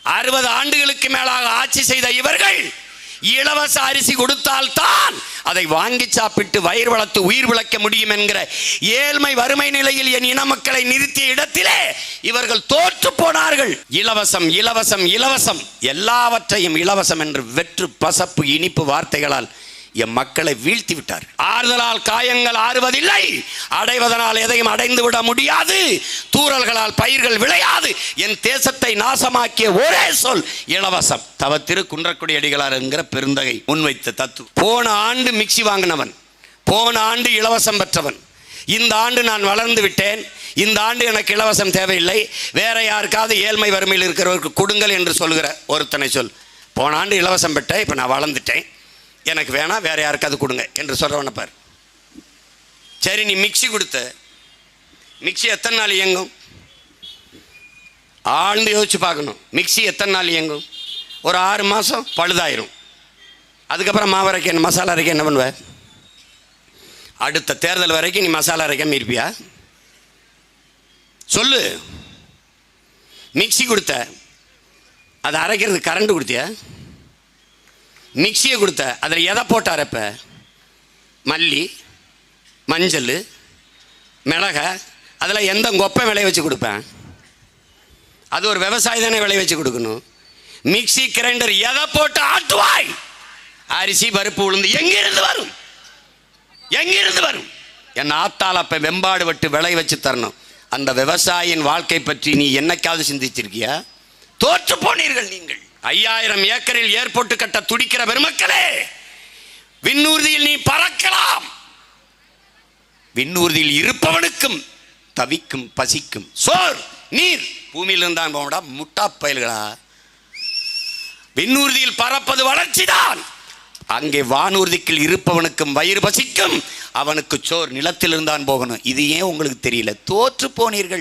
அறுபது ஆண்டுகளுக்கு மேலாக ஆட்சி செய்த இவர்கள் இலவச அரிசி கொடுத்தால்தான் அதை வாங்கி சாப்பிட்டு வயிறு வளர்த்து உயிர் விளக்க முடியும் என்கிற ஏழ்மை வறுமை நிலையில் என் இன மக்களை நிறுத்திய இடத்திலே இவர்கள் தோற்று போனார்கள். இலவசம் இலவசம் இலவசம். எல்லாவற்றையும் இலவசம் என்று வெற்று பசப்பு இனிப்பு வார்த்தைகளால் என் மக்களை வீழ்த்தி விட்டார். ஆறுதலால் காயங்கள் ஆறுவதில்லை. அடைவதனால் எதையும் அடைந்து விட முடியாது. தூறல்களால் பயிர்கள் விளையாது. என் தேசத்தை நாசமாக்கிய ஒரே சொல் இலவசம். தவ திரு குன்றக்குடி அடிகளார் என்கிற பெருந்தகை முன்வைத்த தத்து போன ஆண்டு மிக்சி வாங்கினவன் போன ஆண்டு இலவசம் பெற்றவன். இந்த ஆண்டு நான் வளர்ந்து விட்டேன். இந்த ஆண்டு எனக்கு இலவசம் தேவையில்லை. வேற யாருக்காவது ஏழ்மை வறுமையில் இருக்கிறவருக்கு கொடுங்கள் என்று சொல்கிற ஒருத்தனை சொல். போன ஆண்டு இலவசம் பெற்ற இப்போ நான் வளர்ந்துட்டேன். எனக்கு வேணாம் வேறு யாருக்காவது கொடுங்க என்று சொல்கிறவனை பார். சரி நீ மிக்ஸி கொடுத்த. மிக்ஸி எத்தனை நாள் இயங்கும்? ஆழ்ந்து யோசிச்சு பார்க்கணும். மிக்ஸி எத்தனை நாள் இயங்கும்? ஒரு ஆறு மாதம் பழுதாயிரும். அதுக்கப்புறம் மாவு அரைக்க என்ன மசாலா அரைக்க என்ன பண்ணுவ? அடுத்த தேர்தல் வரைக்கும் நீ மசாலா அரைக்காமல் இருப்பியா? சொல்லு. மிக்ஸி கொடுத்த. அதை அரைக்கிறது கரண்ட் கொடுத்தியா? மிக்சியை கொடுத்த அதில் எதை போட்டார் இப்போ மல்லி மஞ்சள் மிளகை அதில் எந்த கொப்பை விளைய வச்சு கொடுப்பேன்? அது ஒரு விவசாயி தானே விளைய வச்சு கொடுக்கணும். மிக்ஸி கிரைண்டர் எதை போட்டு ஆட்டுவாய்? அரிசி பருப்பு உளுந்து எங்கிருந்து வரும்? எங்கிருந்து வரும்? என் ஆத்தால் அப்போ வெம்பாடு விட்டு விளைய வச்சு தரணும். அந்த விவசாயியின் வாழ்க்கை பற்றி நீ என்னைக்காவது சிந்திச்சிருக்கியா தோற்று போனீர்கள் நீங்கள். ஐயாயிரம் ஏக்கரில் ஏர்போர்ட் கட்ட துடிக்கிற பெருமக்களே விண்ணூர்தியில் நீ பறக்கலாம். விண்ணூர்தியில் இருப்பவனுக்கும் தவிக்கும் பசிக்கும். சோர் நீர். பூமியில் இருந்தான் போடா முட்டா பயல்களா? விண்ணூர்தியில் பறப்பது வளர்ச்சிதான். அங்கே வானூர்திக்கில் இருப்பவனுக்கும் வயிறு பசிக்கும். அவனுக்கு சோர் நிலத்தில் இருந்தான் போகணும். இது ஏன் உங்களுக்கு தெரியல? தோற்று போனீர்கள்.